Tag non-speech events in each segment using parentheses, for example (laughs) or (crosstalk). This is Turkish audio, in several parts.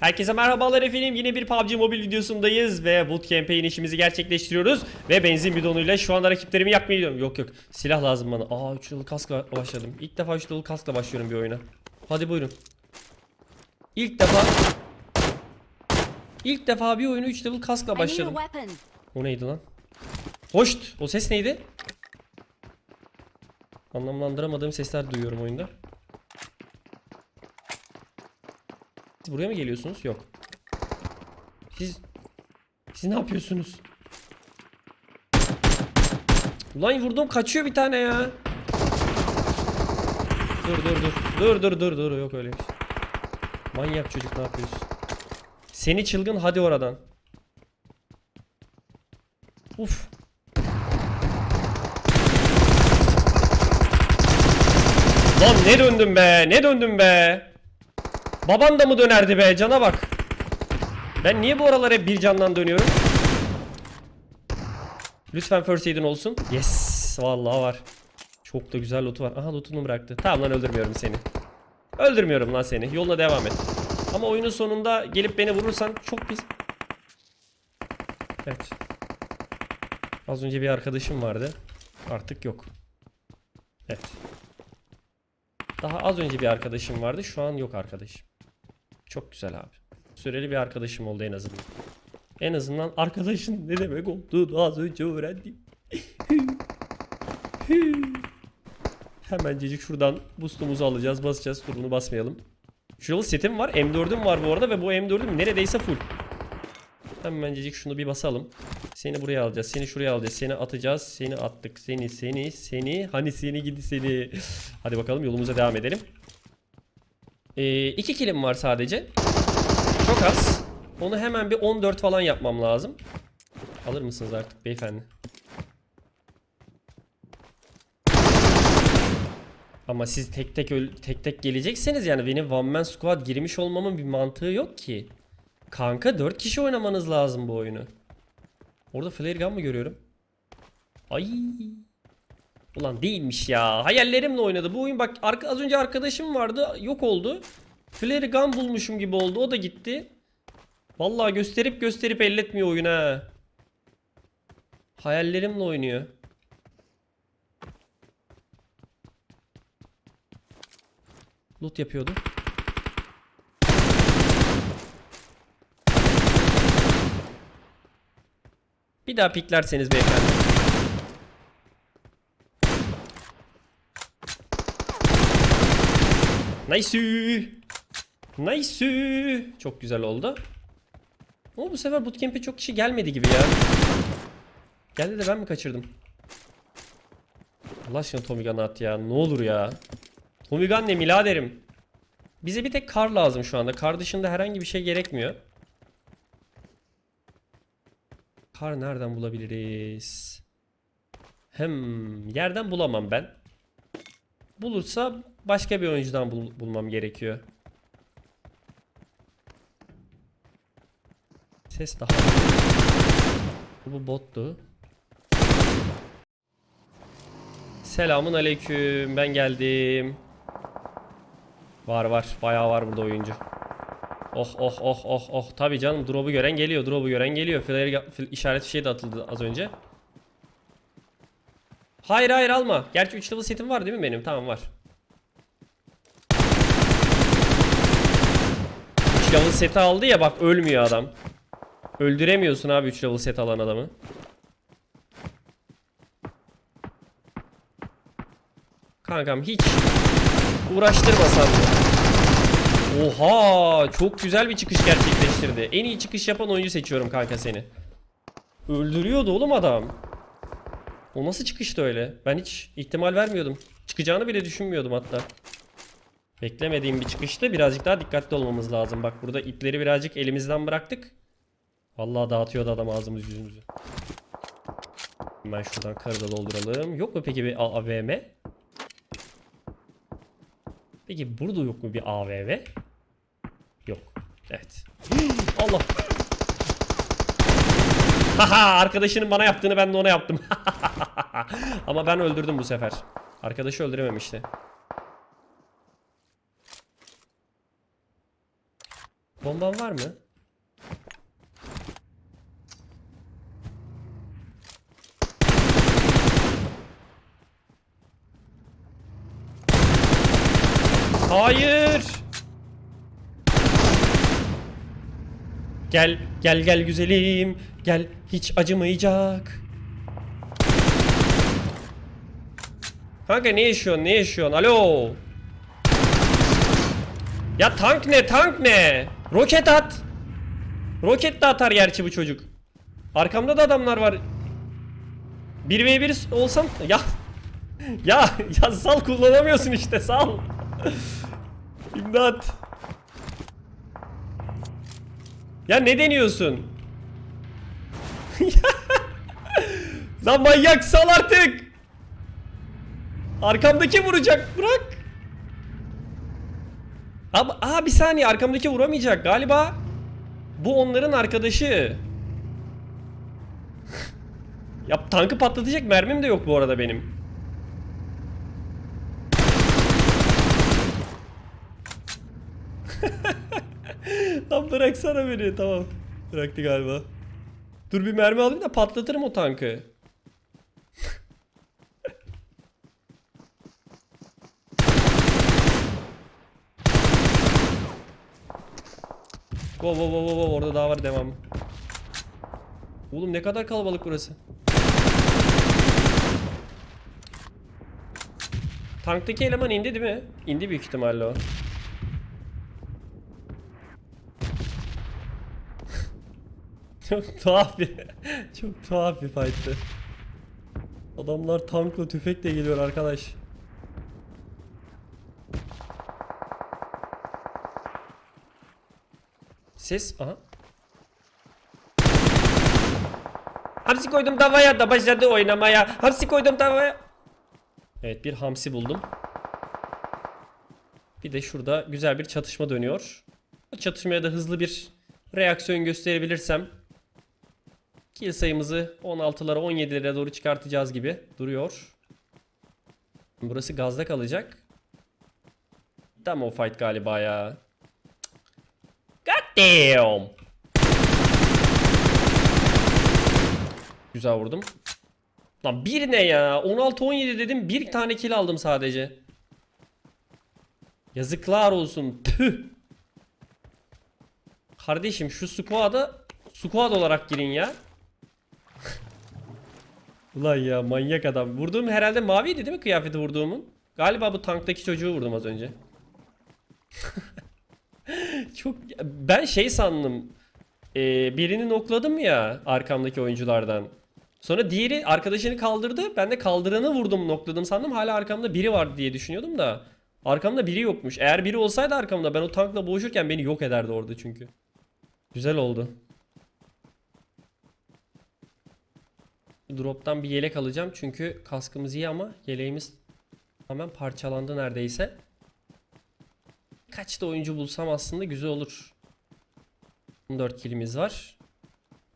Herkese merhabalar efendim. Yine bir PUBG Mobile videosundayız ve bootcamp'e inişimizi gerçekleştiriyoruz. Ve benzin bidonuyla şu anda rakiplerimi yakmaya gidiyorum. Yok yok. Silah lazım bana. Aa 3 yıllık kaskla başladım. İlk defa 3 yıllık kaskla başlıyorum bir oyuna. Hadi buyurun. İlk defa İlk defa bir oyunu 3 level kaskla başladım. O neydi lan? Hoşt! O ses neydi? Anlamlandıramadığım sesler duyuyorum oyunda. Siz buraya mı geliyorsunuz? Yok. Siz... Siz ne yapıyorsunuz? Ulan vurdum kaçıyor bir tane ya. Dur dur dur. Dur dur dur dur. Yok öyle bir şey. Manyak çocuk ne yapıyorsun? Seni çılgın hadi oradan. Uf. Lan ne döndüm be? Ne döndüm be? Baban da mı dönerdi be? Cana bak. Ben niye bu aralar hep bir candan dönüyorum? Lütfen first aid'in olsun. Yes. Vallahi var. Çok da güzel lootu var. Aha lootunu bıraktı. Tamam lan öldürmüyorum seni. Öldürmüyorum lan seni. Yoluna devam et. Ama oyunun sonunda gelip beni vurursan çok pis. Evet. Az önce bir arkadaşım vardı. Artık yok. Evet. Daha az önce bir arkadaşım vardı. Şu an yok arkadaşım. Çok güzel abi. Süreli bir arkadaşım oldu en azından. En azından arkadaşın ne demek olduğunu az önce öğrendim. (laughs) Hemencecik şuradan boostumuzu alacağız. Basacağız. Dur bunu basmayalım. Şuralı setim var. M4'üm var bu arada ve bu M4'üm neredeyse full. Hemencecik şunu bir basalım. Seni buraya alacağız. Seni şuraya alacağız. Seni atacağız. Seni attık. Seni seni seni. Hani seni gidi seni. (laughs) Hadi bakalım yolumuza devam edelim. Ee, iki kilim var sadece. Çok az. Onu hemen bir 14 falan yapmam lazım. Alır mısınız artık beyefendi? Ama siz tek tek tek tek gelecekseniz yani benim one man squad girmiş olmamın bir mantığı yok ki. Kanka 4 kişi oynamanız lazım bu oyunu. Orada flare gun mı görüyorum? Ay. Ulan değilmiş ya. Hayallerimle oynadı. Bu oyun bak arka, az önce arkadaşım vardı. Yok oldu. Flare gun bulmuşum gibi oldu. O da gitti. Vallahi gösterip gösterip elletmiyor oyun ha. Hayallerimle oynuyor. Loot yapıyordu. Bir daha piklerseniz beyefendi. Nice. Nice. Çok güzel oldu. Ama bu sefer bootcamp'e çok kişi gelmedi gibi ya. Geldi de ben mi kaçırdım? Allah aşkına Tommy Gun'ı at ya. Ne olur ya. Tommy Gun ne miladerim. Bize bir tek kar lazım şu anda. Kar dışında herhangi bir şey gerekmiyor. Kar nereden bulabiliriz? Hem yerden bulamam ben. Bulursa başka bir oyuncudan bul- bulmam gerekiyor. Ses daha. Bu, bottu. Selamun aleyküm. Ben geldim. Var var. Bayağı var burada oyuncu. Oh oh oh oh oh. Tabii canım drop'u gören geliyor. Drop'u gören geliyor. Flare fil- işaret şey de atıldı az önce. Hayır hayır alma. Gerçi 3 level setim var değil mi benim? Tamam var. 3 level seti aldı ya bak ölmüyor adam. Öldüremiyorsun abi 3 level set alan adamı. Kankam hiç uğraştırmasan mı? Oha çok güzel bir çıkış gerçekleştirdi. En iyi çıkış yapan oyuncu seçiyorum kanka seni. Öldürüyordu oğlum adam. O nasıl çıkıştı öyle? Ben hiç ihtimal vermiyordum. Çıkacağını bile düşünmüyordum hatta. Beklemediğim bir çıkıştı. Birazcık daha dikkatli olmamız lazım. Bak burada ipleri birazcık elimizden bıraktık. Vallahi dağıtıyordu adam ağzımız yüzümüzü. Hemen şuradan karı da dolduralım. Yok mu peki bir AVM? Peki burada yok mu bir AVM? Yok. Evet. (gasps) Allah. (laughs) Haha arkadaşının bana yaptığını ben de ona yaptım. (laughs) Ama ben öldürdüm bu sefer. Arkadaşı öldürememişti. Bomban var mı? Hayır. Gel, gel gel güzelim. Gel, hiç acımayacak. Kanka ne yaşıyorsun? Ne yaşıyorsun? Alo. Ya tank ne? Tank ne? Roket at. Roket de atar gerçi bu çocuk. Arkamda da adamlar var. 1v1 olsam ya ya ya sal kullanamıyorsun işte sal. İmdat. Ya ne deniyorsun? (laughs) Lan manyak sal artık. Arkamdaki vuracak bırak. Abi, aa bir saniye arkamdaki vuramayacak galiba. Bu onların arkadaşı. (laughs) ya tankı patlatacak mermim de yok bu arada benim. (laughs) Lan bıraksana beni tamam. Bıraktı galiba. Dur bir mermi alayım da patlatırım o tankı. Go go go go orada daha var devam. Oğlum ne kadar kalabalık burası. Tanktaki eleman indi değil mi? İndi büyük ihtimalle o. (laughs) çok tuhaf bir (laughs) çok tuhaf bir fight'tı. Adamlar tankla tüfekle geliyor arkadaş. Ses aha. Hamsi koydum tavaya da başladı oynamaya. Hamsi koydum tavaya. Evet bir hamsi buldum. Bir de şurada güzel bir çatışma dönüyor. Bu çatışmaya da hızlı bir reaksiyon gösterebilirsem kill sayımızı 16'lara 17'lere doğru çıkartacağız gibi duruyor. Burası gazda kalacak. Tam o fight galiba ya. Damn. Güzel vurdum. Lan bir ne ya? 16-17 dedim. Bir tane kill aldım sadece. Yazıklar olsun. Tüh. Kardeşim şu squad'a squad olarak girin ya. (laughs) Ulan ya manyak adam. Vurduğum herhalde maviydi değil mi kıyafeti vurduğumun? Galiba bu tanktaki çocuğu vurdum az önce. (laughs) Çok ben şey sandım. Ee, birini nokladım ya arkamdaki oyunculardan. Sonra diğeri arkadaşını kaldırdı. Ben de kaldıranı vurdum nokladım sandım. Hala arkamda biri vardı diye düşünüyordum da. Arkamda biri yokmuş. Eğer biri olsaydı arkamda ben o tankla boğuşurken beni yok ederdi orada çünkü. Güzel oldu. Drop'tan bir yelek alacağım çünkü kaskımız iyi ama yeleğimiz tamamen parçalandı neredeyse. Kaç da oyuncu bulsam aslında güzel olur. 14 kilimiz var.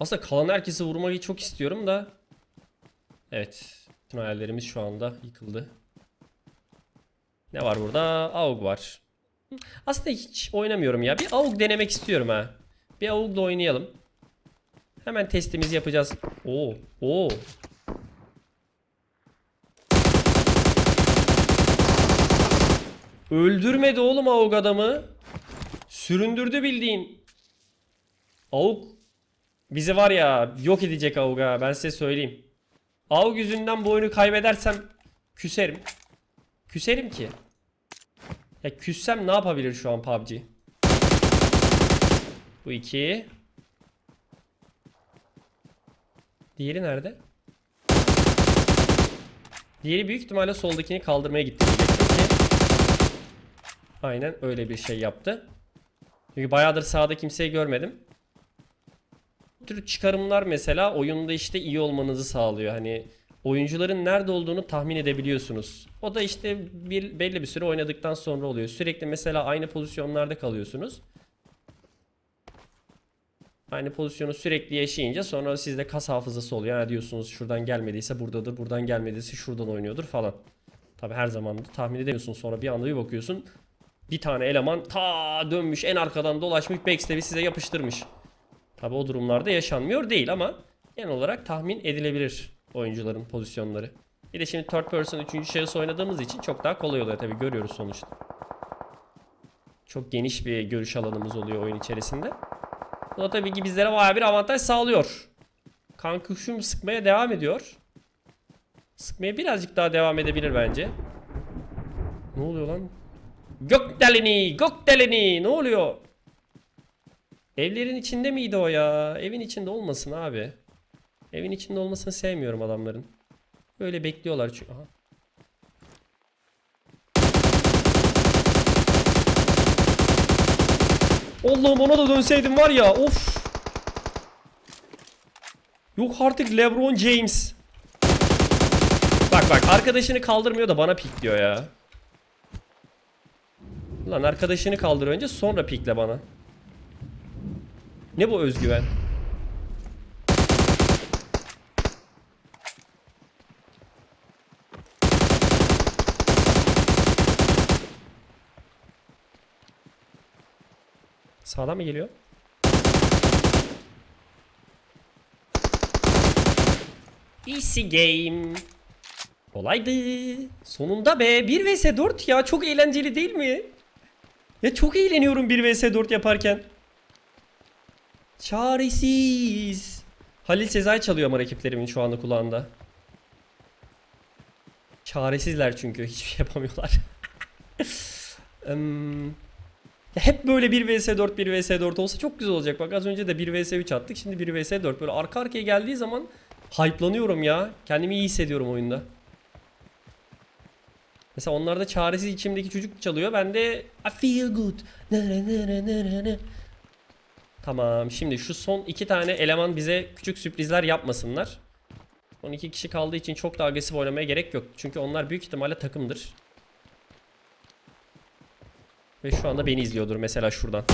Aslında kalan herkesi vurmayı çok istiyorum da. Evet. Bütün hayallerimiz şu anda yıkıldı. Ne var burada? AUG var. Aslında hiç oynamıyorum ya. Bir AUG denemek istiyorum ha. Bir AUG'la oynayalım. Hemen testimizi yapacağız. Oo, oo. Öldürmedi oğlum AUG adamı. Süründürdü bildiğin. AUG bizi var ya yok edecek AUG ha ben size söyleyeyim. AUG yüzünden bu oyunu kaybedersem küserim. Küserim ki. Ya küssem ne yapabilir şu an PUBG? Bu iki. Diğeri nerede? Diğeri büyük ihtimalle soldakini kaldırmaya gitti. Aynen öyle bir şey yaptı. Çünkü bayağıdır sağda kimseyi görmedim. Bu tür çıkarımlar mesela oyunda işte iyi olmanızı sağlıyor. Hani oyuncuların nerede olduğunu tahmin edebiliyorsunuz. O da işte bir belli bir süre oynadıktan sonra oluyor. Sürekli mesela aynı pozisyonlarda kalıyorsunuz. Aynı pozisyonu sürekli yaşayınca sonra sizde kas hafızası oluyor. Ha diyorsunuz şuradan gelmediyse buradadır, buradan gelmediyse şuradan oynuyordur falan. Tabi her zaman tahmin edemiyorsun. Sonra bir anda bir bakıyorsun Bir tane eleman ta dönmüş en arkadan dolaşmış backstab'i size yapıştırmış. Tabi o durumlarda yaşanmıyor değil ama genel olarak tahmin edilebilir oyuncuların pozisyonları. Bir de şimdi third person 3. şahıs oynadığımız için çok daha kolay oluyor tabi görüyoruz sonuçta. Çok geniş bir görüş alanımız oluyor oyun içerisinde. Bu da tabii ki bizlere bayağı bir avantaj sağlıyor. Kankuşum sıkmaya devam ediyor. Sıkmaya birazcık daha devam edebilir bence. Ne oluyor lan? Gökdeleni! Gökdeleni! Ne oluyor? Evlerin içinde miydi o ya? Evin içinde olmasın abi. Evin içinde olmasını sevmiyorum adamların. Böyle bekliyorlar çünkü. Aha. Allah'ım ona da dönseydim var ya of. Yok artık LeBron James. Bak bak arkadaşını kaldırmıyor da bana pik diyor ya. Lan arkadaşını kaldır önce sonra pikle bana. Ne bu özgüven? Sağdan mı geliyor? Easy game. Kolaydı. Sonunda be. 1 vs 4 ya. Çok eğlenceli değil mi? Ya çok eğleniyorum 1 vs 4 yaparken. Çaresiz. Halil Sezai çalıyor ama rakiplerimin şu anda kulağında. Çaresizler çünkü. Hiçbir şey yapamıyorlar. (laughs) Em, ya hep böyle 1 vs 4 1 vs 4 olsa çok güzel olacak. Bak az önce de 1 vs 3 attık. Şimdi 1 vs 4. Böyle arka arkaya geldiği zaman hype'lanıyorum ya. Kendimi iyi hissediyorum oyunda. Mesela onlarda çaresiz içimdeki çocuk çalıyor. Ben de I feel good. Tamam şimdi şu son iki tane eleman bize küçük sürprizler yapmasınlar. Son iki kişi kaldığı için çok da agresif oynamaya gerek yok. Çünkü onlar büyük ihtimalle takımdır. Ve şu anda beni izliyordur mesela şuradan.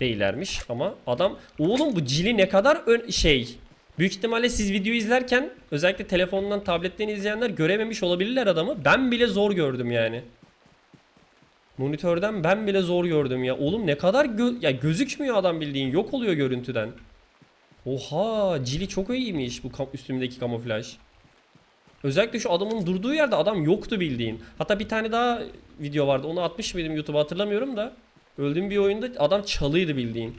Değillermiş ama adam oğlum bu cili ne kadar ön şey. Büyük ihtimalle siz videoyu izlerken özellikle telefondan tabletten izleyenler görememiş olabilirler adamı. Ben bile zor gördüm yani. Monitörden ben bile zor gördüm ya. Oğlum ne kadar gö- ya gözükmüyor adam bildiğin. Yok oluyor görüntüden. Oha, cili çok iyiymiş bu kam- üstümdeki kamuflaj. Özellikle şu adamın durduğu yerde adam yoktu bildiğin. Hatta bir tane daha video vardı. Onu atmış mıydım YouTube'a hatırlamıyorum da. Öldüğüm bir oyunda adam çalıydı bildiğin.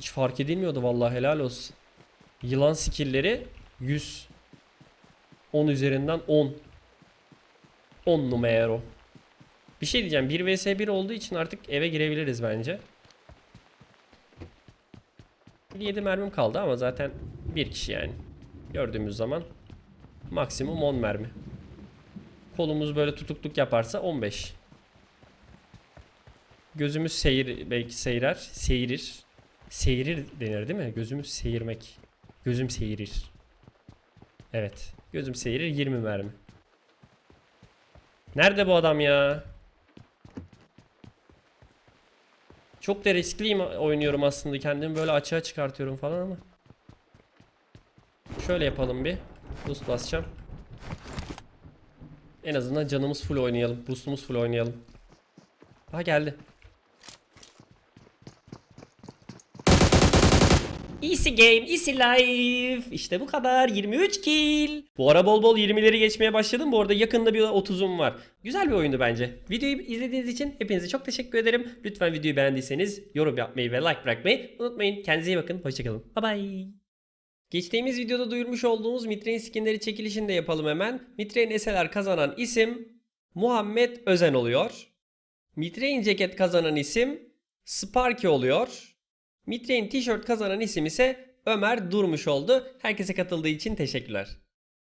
Hiç fark edilmiyordu vallahi helal olsun. Yılan skill'leri 100. 10 üzerinden 10. 10 numero. Bir şey diyeceğim. 1 vs 1 olduğu için artık eve girebiliriz bence. 7 mermim kaldı ama zaten bir kişi yani. Gördüğümüz zaman maksimum 10 mermi. Kolumuz böyle tutukluk yaparsa 15. Gözümüz seyir belki seyrer, seyirir. Seyirir denir değil mi? Gözümüz seyirmek. Gözüm seyirir. Evet. Gözüm seyirir 20 mermi. Nerede bu adam ya? Çok da riskliyim oynuyorum aslında. Kendimi böyle açığa çıkartıyorum falan ama. Şöyle yapalım bir. Boost basacağım. En azından canımız full oynayalım. Boost'umuz full oynayalım. Ha geldi. Easy game, easy life. İşte bu kadar. 23 kill. Bu ara bol bol 20'leri geçmeye başladım. Bu arada yakında bir 30'um var. Güzel bir oyundu bence. Videoyu izlediğiniz için hepinize çok teşekkür ederim. Lütfen videoyu beğendiyseniz yorum yapmayı ve like bırakmayı unutmayın. Kendinize iyi bakın. Hoşçakalın. Bye bye. Geçtiğimiz videoda duyurmuş olduğumuz Mitre'in skinleri çekilişini de yapalım hemen. Mitre'in eseler kazanan isim Muhammed Özen oluyor. Mitre'in ceket kazanan isim Sparky oluyor. Mitre'in tişört kazanan isim ise Ömer Durmuş oldu. Herkese katıldığı için teşekkürler.